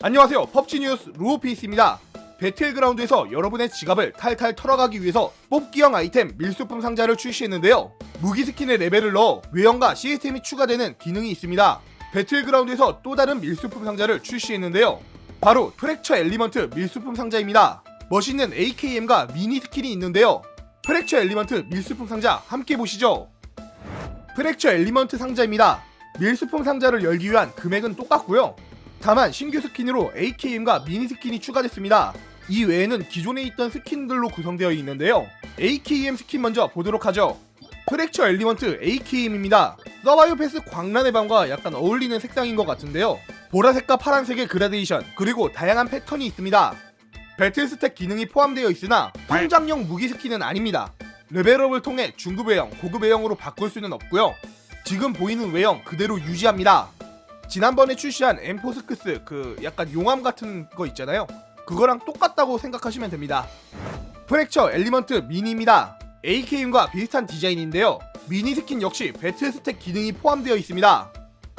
안녕하세요. 펍지 뉴스 루오피스입니다. 배틀그라운드에서 여러분의 지갑을 탈탈 털어가기 위해서 뽑기형 아이템 밀수품 상자를 출시했는데요. 무기 스킨의 레벨을 넣어 외형과 시스템이 추가되는 기능이 있습니다. 배틀그라운드에서 또 다른 밀수품 상자를 출시했는데요. 바로 프랙처 엘리먼트 밀수품 상자입니다. 멋있는 AKM과 미니 스킨이 있는데요. 프랙처 엘리먼트 밀수품 상자 함께 보시죠. 프랙처 엘리먼트 상자입니다. 밀수품 상자를 열기 위한 금액은 똑같고요. 다만 신규 스킨으로 AKM과 미니 스킨이 추가됐습니다. 이 외에는 기존에 있던 스킨들로 구성되어 있는데요. AKM 스킨 먼저 보도록 하죠. 프랙처 엘리먼트 AKM입니다. 서바이오 패스 광란의 밤과 약간 어울리는 색상인 것 같은데요. 보라색과 파란색의 그라데이션 그리고 다양한 패턴이 있습니다. 배틀 스택 기능이 포함되어 있으나 성장형 무기 스킨은 아닙니다. 레벨업을 통해 중급 외형, 고급 외형으로 바꿀 수는 없고요. 지금 보이는 외형 그대로 유지합니다. 지난번에 출시한 엠포스크스 그 약간 용암 같은 거 있잖아요. 그거랑 똑같다고 생각하시면 됩니다. 프랙처 엘리먼트 미니입니다. AKM과 비슷한 디자인인데요. 미니 스킨 역시 배틀 스택 기능이 포함되어 있습니다.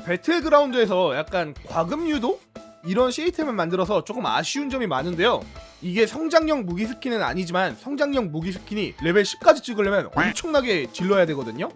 배틀그라운드에서 약간 과금 유도? 이런 시스템을 만들어서 조금 아쉬운 점이 많은데요. 이게 성장형 무기 스킨은 아니지만 성장형 무기 스킨이 레벨 10까지 찍으려면 엄청나게 질러야 되거든요.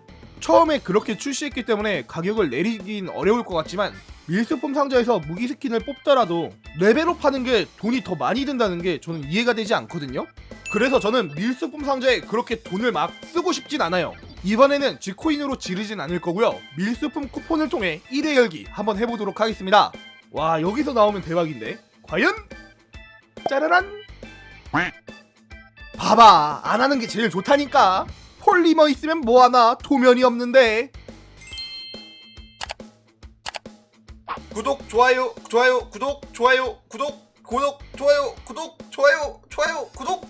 처음에 그렇게 출시했기 때문에 가격을 내리긴 어려울 것 같지만 밀수품 상자에서 무기 스킨을 뽑더라도 레벨업 하는 게 돈이 더 많이 든다는 게 저는 이해가 되지 않거든요. 그래서 저는 밀수품 상자에 그렇게 돈을 막 쓰고 싶진 않아요. 이번에는 지코인으로 지르진 않을 거고요. 밀수품 쿠폰을 통해 1회 열기 한번 해보도록 하겠습니다. 와 여기서 나오면 대박인데 과연? 짜라란 봐봐 안 하는 게 제일 좋다니까 폴리머 있으면 뭐하나? 도면이 없는데. 구독 좋아요 좋아요 구독 좋아요 구독 구독 좋아요 구독 좋아요 좋아요 구독